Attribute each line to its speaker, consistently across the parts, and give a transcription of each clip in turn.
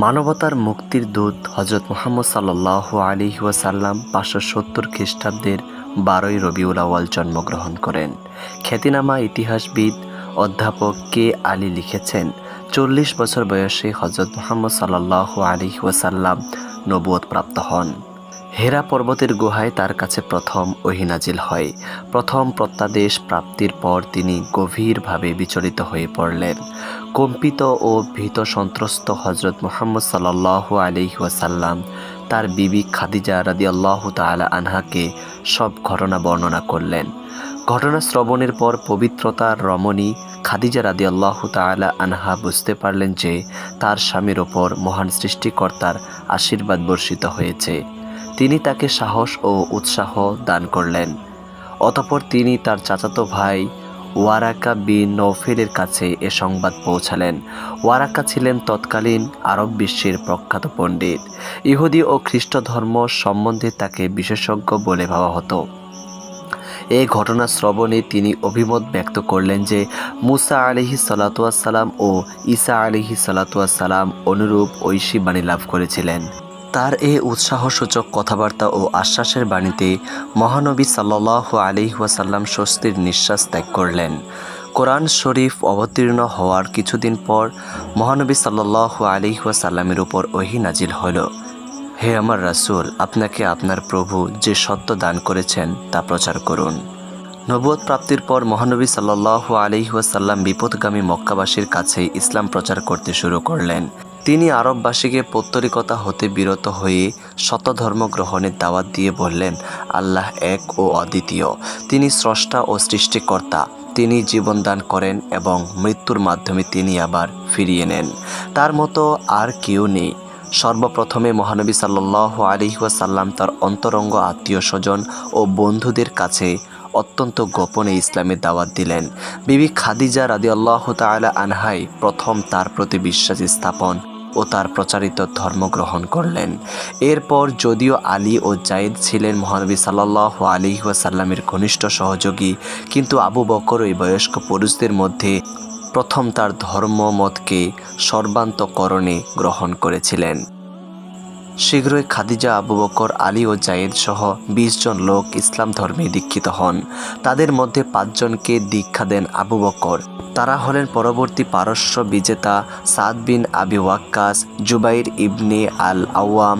Speaker 1: মানবতার মুক্তির দূত হজরত মোহাম্মদ সাল্লাহ আলী ওয়াসাল্লাম পাঁচশো সত্তর খ্রিস্টাব্দের বারোই রবিউল আওয়াল জন্মগ্রহণ করেন। খ্যাতিনামা ইতিহাসবিদ অধ্যাপক কে আলী লিখেছেন, চল্লিশ বছর বয়সে হজরত মোহাম্মদ সাল্লাহ আলী ওয়াসাল্লাম নবুয়ত প্রাপ্ত হন। হেরা পর্বতের গুহায় তার কাছে প্রথম ওহিনাজিল হয়। প্রথম প্রত্যাদেশ প্রাপ্তির পর তিনি গভীরভাবে বিচলিত হয়ে পড়লেন। কম্পিত ও ভীত সন্ত্রস্ত হজরত মোহাম্মদ সাল্লাহ আলিহি ওয়াসাল্লাম তার বিবি খাদিজা রাদি আল্লাহ তালা আনহাকে সব ঘটনা বর্ণনা করলেন। ঘটনা শ্রবণের পর পবিত্রতার রমণী খাদিজা রাদি আল্লাহ তালা আনহা বুঝতে পারলেন যে তার স্বামীর ওপর মহান সৃষ্টিকর্তার আশীর্বাদ বর্ষিত হয়েছে। তিনি তাকে সাহস ও উৎসাহ দান করলেন। অতপর তিনি তার চাচাতো ভাই ওয়ারাকা বিন নৌফেলের কাছে এ সংবাদ পৌঁছালেন। ওয়ারাকা ছিলেন তৎকালীন আরব বিশ্বের প্রখ্যাত পণ্ডিত। ইহুদি ও খ্রিস্ট ধর্ম সম্বন্ধে তাকে বিশেষজ্ঞ বলে ভাবা হতো। এই ঘটনা শ্রবণে তিনি অভিমত ব্যক্ত করলেন যে, মুসা আলিহি সালাতুয়াসাল্লাম ও ঈসা আলিহি সালাতুয়াসাল্লাম অনুরূপ ঐশী বাণী লাভ করেছিলেন। তার এ উৎসাহসূচক কথাবার্তা ও আশ্বাসের বাণীতে মহানবী সাল্লাহ আলিহাসাল্লাম স্বস্তির নিঃশ্বাস ত্যাগ করলেন। কোরআন শরীফ অবতীর্ণ হওয়ার কিছুদিন পর মহানবী সাল্লাহ আলিহাসাল্লামের উপর ওহি নাজিল হল হে আমার রাসূল, আপনাকে আপনার প্রভু যে সত্য দান করেছেন তা প্রচার করুন। নবুয়ত প্রাপ্তির পর মহানবী সাল্লাহ আলিহাসাল্লাম বিপদগামী মক্কাবাসীর কাছে ইসলাম প্রচার করতে শুরু করলেন। তিনি আরববাসীকে পৌত্তরিকতা হতে বিরত হয়ে শতধর্ম গ্রহণের দাওয়াত দিয়ে বললেন, আল্লাহ এক ও অদ্বিতীয়। তিনি স্রষ্টা ও সৃষ্টিকর্তা। তিনি জীবন দান করেন এবং মৃত্যুর মাধ্যমে তিনি আবার ফিরিয়ে নেন। তার মতো আর কেউ নেই। সর্বপ্রথমে মহানবী সাল্লাহ আলিহাসাল্লাম তার অন্তরঙ্গ আত্মীয় স্বজন ও বন্ধুদের কাছে অত্যন্ত গোপনে ইসলামের দাওয়াত দিলেন। বিবি খাদিজা রাদি আল্লাহ তালা আনহাই প্রথম তার প্রতি বিশ্বাস স্থাপন ও তার প্রচারিত ধর্ম গ্রহণ করলেন। এরপর যদিও আলী ও জায়েদ ছিলেন মহানবী সাল্লাহ আলী ওয়াসাল্লামের ঘনিষ্ঠ সহযোগী, কিন্তু আবু বকর ওই বয়স্ক পুরুষদের মধ্যে প্রথম তার ধর্মমতকে সর্বান্তকরণে গ্রহণ করেছিলেন। শীঘ্রই খাদিজা, আবু বকর, আলী ও জায়েদ সহ বিশ জন লোক ইসলাম ধর্মে দীক্ষিত হন। তাদের মধ্যে পাঁচজনকে দীক্ষা দেন আবু বকর। তারা হলেন পরবর্তী পারস্য বিজেতা সাদ বিন আবি ওয়াক্কাস, জুবাইর ইবনে আল আওয়াম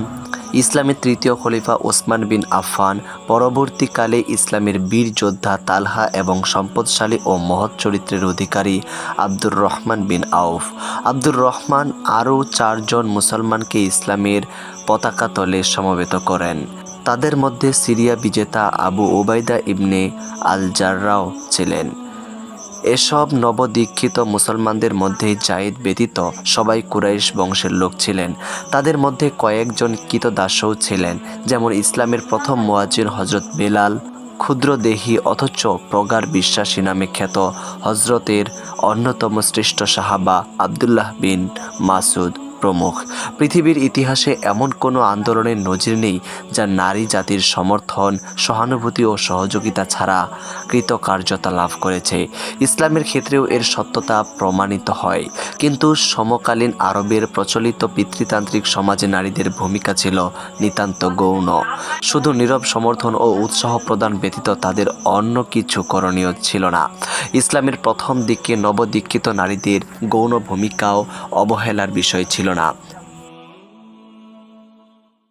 Speaker 1: ইসলামের তৃতীয় খলিফা ওসমান বিন আফফান, পরবর্তীকালে ইসলামের বীর যোদ্ধা তালহা এবং সম্পদশালী ও মহৎ চরিত্রের অধিকারী আব্দুর রহমান বিন আউফ। আব্দুর রহমান আরও চারজন মুসলমানকে ইসলামের পতাকা তলে সমবেত করেন। তাদের মধ্যে সিরিয়া বিজেতা আবু ওবায়দা ইবনে আল জাররাও ছিলেন। এসব নবদীক্ষিত মুসলমানদের মধ্যে জায়েদ ব্যতীত সবাই কুরাইশ বংশের লোক ছিলেন। তাদের মধ্যে কয়েকজন কৃতদাসও ছিলেন, যেমন ইসলামের প্রথম মোয়াজির হজরত বেলাল, ক্ষুদ্র দেহী অথচ প্রগাঢ় বিশ্বাসী নামে খ্যাত হজরতের অন্যতম শ্রেষ্ঠ সাহাবা আবদুল্লাহ বিন মাসুদ। প্রমুখ। পৃথিবীর ইতিহাসে এমন কোনো আন্দোলনের নজির নেই যা নারী জাতির সমর্থন, সহানুভূতি ও সহযোগিতা ছাড়া কৃতকার্যতা লাভ করেছে। ইসলামের ক্ষেত্রেও এর সত্যতা প্রমাণিত হয়। কিন্তু সমকালীন আরবের প্রচলিত পিতৃতান্ত্রিক সমাজে নারীদের ভূমিকা ছিল নিতান্ত গৌণ। শুধু নীরব সমর্থন ও উৎসাহ প্রদান ব্যতীত তাদের অন্য কিছু করণীয় ছিল না। ইসলামের প্রথম দিকে নবদীক্ষিত নারীদের গৌণ ভূমিকাও অবহেলার বিষয় ছিল না